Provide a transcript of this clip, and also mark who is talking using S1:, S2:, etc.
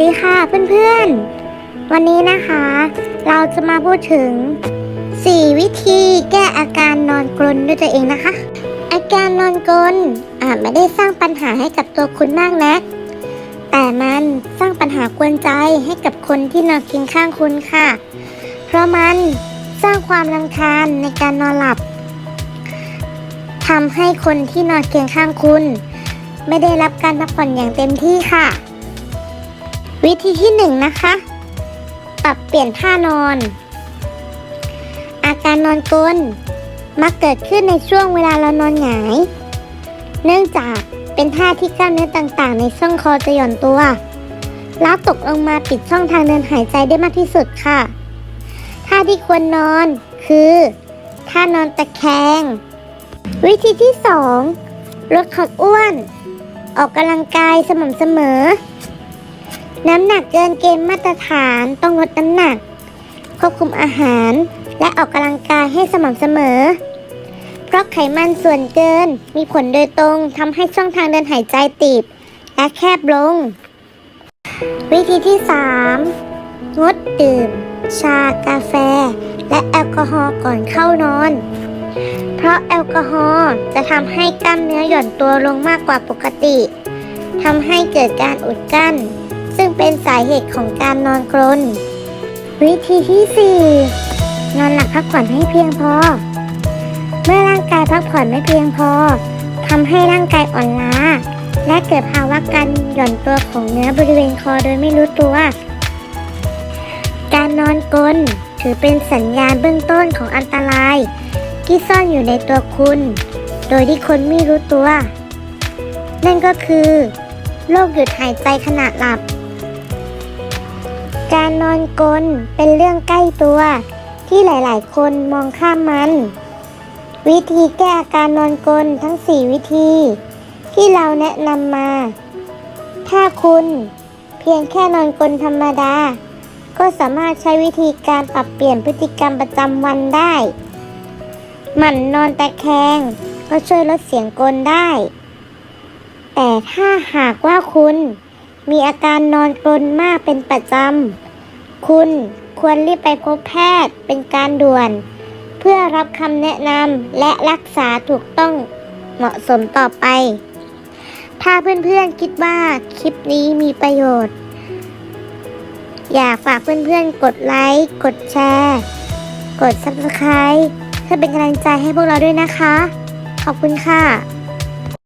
S1: ดีค่ะเพื่อนๆ วันนี้นะคะ เราจะมาพูดถึง 4 วิธีแก้อาการนอนกรนด้วยตัวเองนะคะ อาการนอนกรนอาจไม่ได้สร้างปัญหาให้กับตัวคุณมากนัก แต่มันสร้างปัญหากวนใจให้กับคนที่นอนเคียงข้างคุณค่ะ เพราะมันสร้างความรำคาญในการนอนหลับทำให้คนที่นอนเคียงข้างคุณ ไม่ได้รับการพักผ่อนอย่างเต็มที่ค่ะ วิธีที่หนึ่งนะคะ ปรับเปลี่ยนท่านอน อาการนอนกลนมักเกิดขึ้นในช่วงเวลาเรานอนหงาย เนื่องจากเป็นท่าที่กล้ามเนื้อต่างๆ ในช่องคอจะหย่อนตัว แล้วตกลงมาปิดช่องทางเดินหายใจได้มากที่สุดค่ะ ท่าที่ควรนอนคือ ท่านอนตะแคง วิธีที่สองลดความอ้วน ออกกำลังกายสม่ำเสมอ น้ำหนักเกินเกณฑ์มาตรฐานต้องลดน้ำหนัก ควบคุมอาหาร และออกกำลังกายให้สม่ำเสมอ เพราะไขมันส่วนเกินมีผลโดยตรงทำให้ช่องทางเดินหายใจตีบ และแคบลง วิธีที่ 3 งดดื่ม ชา กาแฟ และแอลกอฮอล์ก่อนเข้านอน เพราะแอลกอฮอล์จะทำให้กล้ามเนื้อหย่อนตัวลงมากกว่าปกติทำให้เกิดการอุดกั้น เป็นสาเหตุของการนอนกรน วิธีที่ 4 นอนหลับพักผ่อนให้เพียงพอ เมื่อร่างกายพักผ่อนไม่เพียงพอทำให้ร่างกายอ่อนล้า และเกิดภาวะการหย่อนตัวของเนื้อบริเวณคอโดยไม่รู้ตัว การนอนกลนถือเป็นสัญญาณเบื้องต้นของอันตราย ที่ซ่อนอยู่ในตัวคุณ โดยที่คนไม่รู้ตัว นั่นก็คือโรคหยุดหายใจขณะหลับ การนอนกลนเป็นเรื่องใกล้ตัว ที่หลายๆ คนมองข้ามมัน วิธีแก้อาการนอนกลนทั้ง 4 วิธี ที่เราแนะนำมา ถ้าคุณเพียงแค่นอนกลนธรรมดา ก็สามารถใช้วิธีการปรับเปลี่ยนพฤติกรรมประจำวันได้ หมั่นนอนตะแคงก็ช่วยลดเสียงกลนได้ แต่ถ้าหากว่าคุณ มีอาการนอนกรนมากเป็นประจำ คุณควรรีบไปพบแพทย์เป็นการด่วน เพื่อรับคำแนะนำและรักษาถูกต้องเหมาะสมต่อไป ถ้าเพื่อนๆคิดว่าคลิปนี้มีประโยชน์ อยากฝากเพื่อนๆ กดไลค์ กดแชร์ กด Subscribe เพื่อเป็นกำลังใจให้พวกเราด้วยนะคะ ขอบคุณค่ะ